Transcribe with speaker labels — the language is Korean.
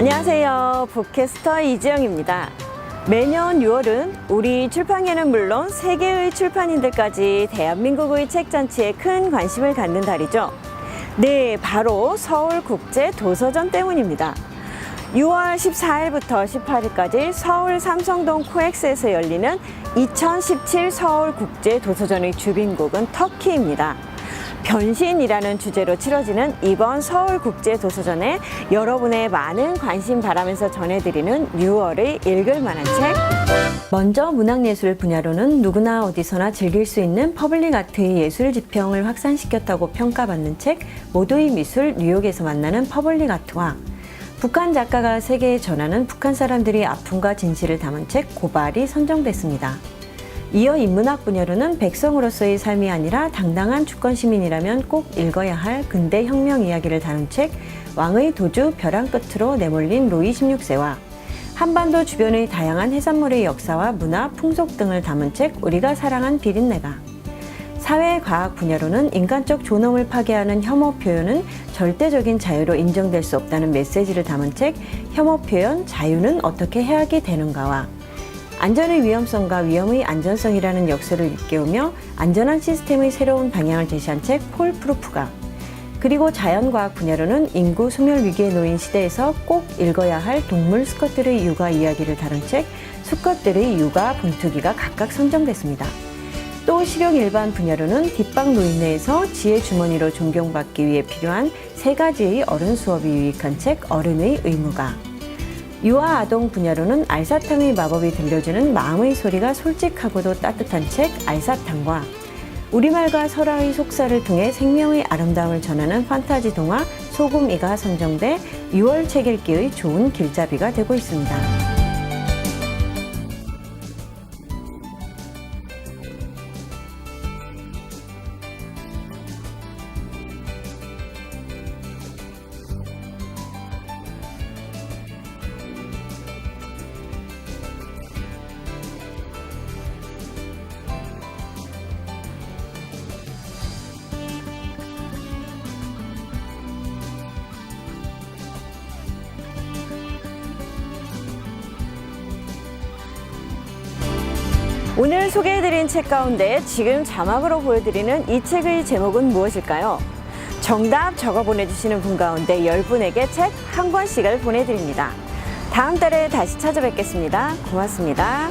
Speaker 1: 안녕하세요. 북캐스터 이지영입니다. 매년 6월은 우리 출판계는 물론 세계의 출판인들까지 대한민국의 책 잔치에 큰 관심을 갖는 달이죠. 네, 바로 서울국제도서전 때문입니다. 6월 14일부터 18일까지 서울 삼성동 코엑스에서 열리는 2017 서울국제도서전의 주빈국은 터키입니다. 변신이라는 주제로 치러지는 이번 서울국제도서전에 여러분의 많은 관심 바라면서 전해드리는 6월의 읽을 만한 책. 먼저 문학예술 분야로는 누구나 어디서나 즐길 수 있는 퍼블릭 아트의 예술 지평을 확산시켰다고 평가받는 책 모두의 미술 뉴욕에서 만나는 퍼블릭 아트와 북한 작가가 세계에 전하는 북한 사람들이 아픔과 진실을 담은 책 고발이 선정됐습니다. 이어 인문학 분야로는 백성으로서의 삶이 아니라 당당한 주권 시민이라면 꼭 읽어야 할 근대 혁명 이야기를 다룬 책 왕의 도주 벼랑 끝으로 내몰린 로이 16세와 한반도 주변의 다양한 해산물의 역사와 문화, 풍속 등을 담은 책 우리가 사랑한 비린내가. 사회과학 분야로는 인간적 존엄을 파괴하는 혐오 표현은 절대적인 자유로 인정될 수 없다는 메시지를 담은 책 혐오 표현 자유는 어떻게 해하게 되는가와 안전의 위험성과 위험의 안전성이라는 역설을 일깨우며 안전한 시스템의 새로운 방향을 제시한 책 폴 프루프가 그리고 자연과학 분야로는 인구 소멸 위기에 놓인 시대에서 꼭 읽어야 할 동물 수컷들의 육아 이야기를 다룬 책 수컷들의 육아 분투기가 각각 선정됐습니다. 또 실용 일반 분야로는 뒷방 노인네에서 지혜 주머니로 존경받기 위해 필요한 세 가지의 어른 수업이 유익한 책 어른의 의무가 유아 아동 분야로는 알사탕의 마법이 들려주는 마음의 소리가 솔직하고도 따뜻한 책 알사탕과 우리말과 설화의 속사를 통해 생명의 아름다움을 전하는 판타지 동화 소금이가 선정돼 6월 책 읽기의 좋은 길잡이가 되고 있습니다. 오늘 소개해드린 책 가운데 지금 자막으로 보여드리는 이 책의 제목은 무엇일까요? 정답 적어 보내주시는 분 가운데 10분에게 책 한 권씩을 보내드립니다. 다음 달에 다시 찾아뵙겠습니다. 고맙습니다.